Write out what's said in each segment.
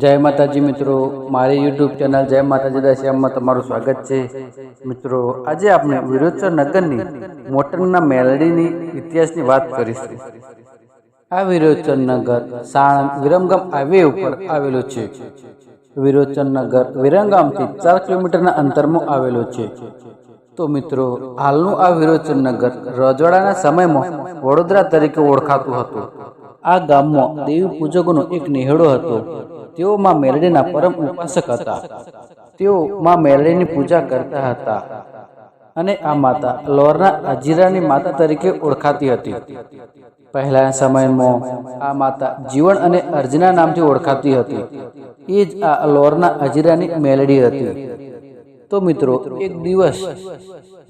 જય માતાજી મિત્રો, મારી યુટ્યુબ ચેનલ જય માતાજી દશ્યામમાં તમારું સ્વાગત છે. મિત્રો, આજે આપણે વિરોચર નગરની મોટરના મેલડીની ઇતિહાસની વાત કરીશું. આ વિરોચર નગર સાણંદ વિરમગામ હાઈવે ઉપર આવેલું છે. વિરોચર નગર વિરમગામથી ચાર કિલોમીટરના અંતરમાં આવેલું છે. તો મિત્રો, હાલનું આ વિરોચન નગર રજવાડાના સમયમાં વડોદરા તરીકે ઓળખાતું હતું. આ ગામમાં દેવી પૂજકોનો એક નિહેડો હતો. તેઓ માં મેલડીના પરમ ઉપાસક હતા. તેઓ માં મેલડીની પૂજા કરતા હતા અને આ માતા લોરના અજીરાની માતા તરીકે ઓળખાતી હતી. પહેલાના સમયમાં આ માતા જીવન અને અર્જના નામથી ઓળખાતી હતી. એ જ આ લોરના અજીરાની મેલડી હતી. તો મિત્રો, એક દિવસ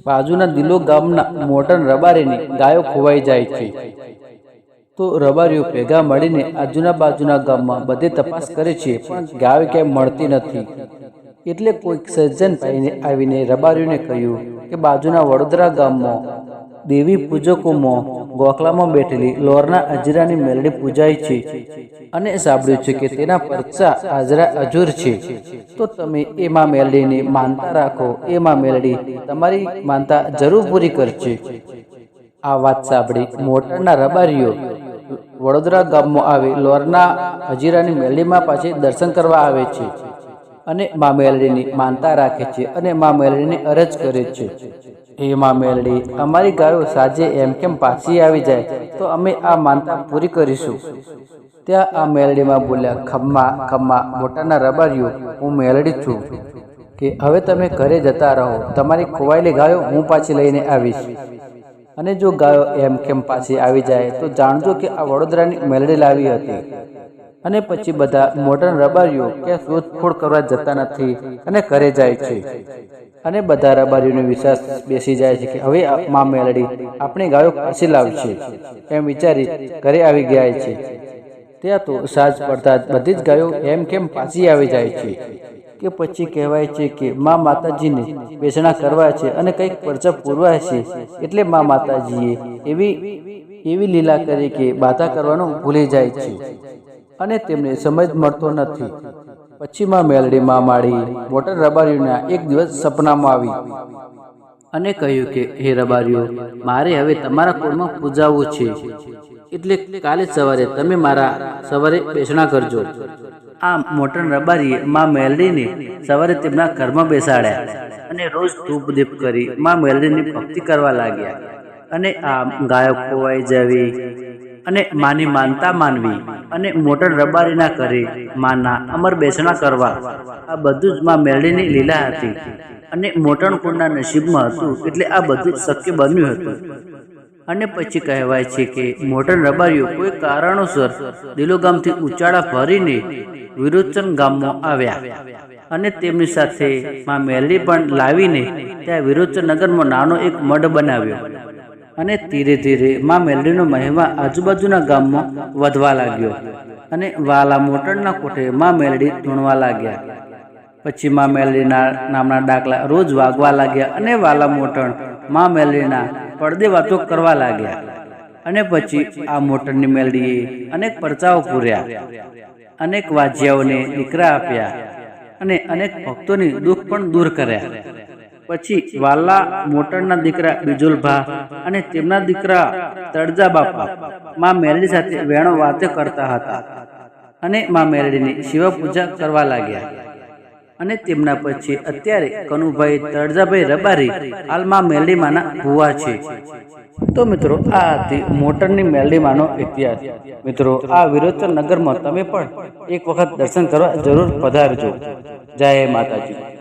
બાજુના દિલો ગામના મોટન રબારીની ગાયો ખોવાઈ જાય છે. તો રબારીઓ ભેગા મળીને આજુના બાજુના ગામમાં બધે તપાસ કરે છે, પણ ગાય ક્યાંય મળતી નથી. એટલે કોઈક સજ્જન ભાઈને આવીને રબારીઓને કહ્યું કે બાજુના વડોદરા ગામમાં દેવી પૂજકોમાં ગોખલામાં બેઠેલી લોરના અજરાની મેલડી પૂજાય છે અને સાંભળ્યું છે કે તેના પરચા હાજરા અજુર છે. તો તમે એમાં મેલડીને માનતા રાખો, એમાં મેલડી તમારી માનતા જરૂર પૂરી કરશે. આ વાત સાંભળી મોટરના રબારીઓ વડોદરા ગામમાં આવી લોરના હજીરાની મેલડીમાં પાછી દર્શન કરવા આવે છે અને મા મેલડીની માનતા રાખે છે અને મા મેલડીને અરજ કરે છે. હે મા મેલડી, અમારી ગાયો સાંજે એમ કેમ પાછી આવી જાય? તો અમે આ માનતા પૂરી કરીશું. ત્યાં આ મેલડીમાં બોલ્યા, ખમ્મા ખમ્મા, મોટાના રબારીઓ, હું મેલડી છું કે હવે તમે ઘરે જતા રહો. તમારી ખોવાયેલી ગાયો હું પાછી લઈને આવીશ. અને જો ગાયો એમ કેમ પાછી આવી જાય, તો જાણજો કે આ વડોદરાની મેલડી લાવી હતી. અને પછી બધા મોટર્ન રબારીઓ કે શોધખોળ કરવા જતા નથી અને ઘરે જાય છે. અને બધા રબારીઓનો વિશ્વાસ બેસી જાય છે કે હવે મા મેલડી આપણી ગાયો પાછી લાવશે. એમ વિચારી ઘરે આવી ગયા છે. ત્યાં તો સાજ પડતા બધી જ ગાયો એમ કેમ પાછી આવી જાય છે. કે પછી કહેવાય છે કે મા માતાજીને વેચણા કરવા છે અને કંઈક પરચા પૂરવા છે એટલે મા માતાજીએ એવી એવી લીલા કરી કે બાધા કરવાનું ભૂલી જાય છે. અને તેમને સમજ મળતો નથી. પછી માં મેલડી માં માળી મોટર રબારીઓના એક દિવસ સપનામાં આવી. અને કહ્યું કે હે રબારીઓ મારે હવે તમારા કુળમાં પૂજાવવું છે. એટલે કાલે સવારે તમે મારા સવારે બેસણા કરજો. આ મોટન રબારીએ માં મેલડીને સવારે તેમના ઘરમાં બેસાડ્યા અને રોજ ધૂપ દીપ કરી માં મેલડીની ભક્તિ કરવા લાગ્યા. અને આ ગાયો ખોવાઈ જવી અને માની માનતા માનવી અને મોટર રબારીના કરી માના અમર બેસણા કરવા આ બધું જ માં મેલડીની લીલા હતી. અને મોટણ કુંડના નસીબમાં હતું એટલે આ બધું જ શક્ય બન્યું હતું. અને પછી કહેવાય છે કે મોટન રબારીઓ કોઈ કારણોસર દિલોગામથી ઉચાળા ભરીને વિરોચન ગામમાં આવ્યા અને તેમની સાથે માં મેલડી પણ લાવીને ત્યાં વિરોચન નગરમાં નાનો એક મઢ બનાવ્યો અને ધીરે ધીરે માં મેલડીનો મહિમા આજુબાજુના ગામમાં વધવા લાગ્યો અને વાલા મોટરના કોઠે માં મેલડી ધૂણવા લાગ્યા. પછી માં મેલડીના નામના ડાકલા રોજ વાગવા લાગ્યા અને વાલા મોટણમાં મેલડીના પડદે વાતો કરવા લાગ્યા. અને પછી આ મોટરની મેલડીએ અનેક પરચાઓ પૂર્યા. અનેક વાજ્યાઓને દીકરા આપ્યા અને અનેક ભક્તોની દુઃખ પણ દૂર કર્યા. પછી વાલા મોટરના દીકરા બિજુલભા અને તેમના દીકરા તળજા બાપા માં મેરડી સાથે વેણો વાતે કરતા હતા અને માં મેરડીની શિવ પૂજા કરવા લાગ્યા. અને તેમના પછી અત્યારે કનુભાઈ તળજાભાઈ રબારી હાલમાં મેલડીમાના ભુવા છે. તો મિત્રો, આ હતી મોટરની મેલડીમાનો ઇતિહાસ. મિત્રો, આ વિરોચન નગરમાં તમે પણ એક વખત દર્શન કરવા જરૂર પધારજો. જય માતાજી.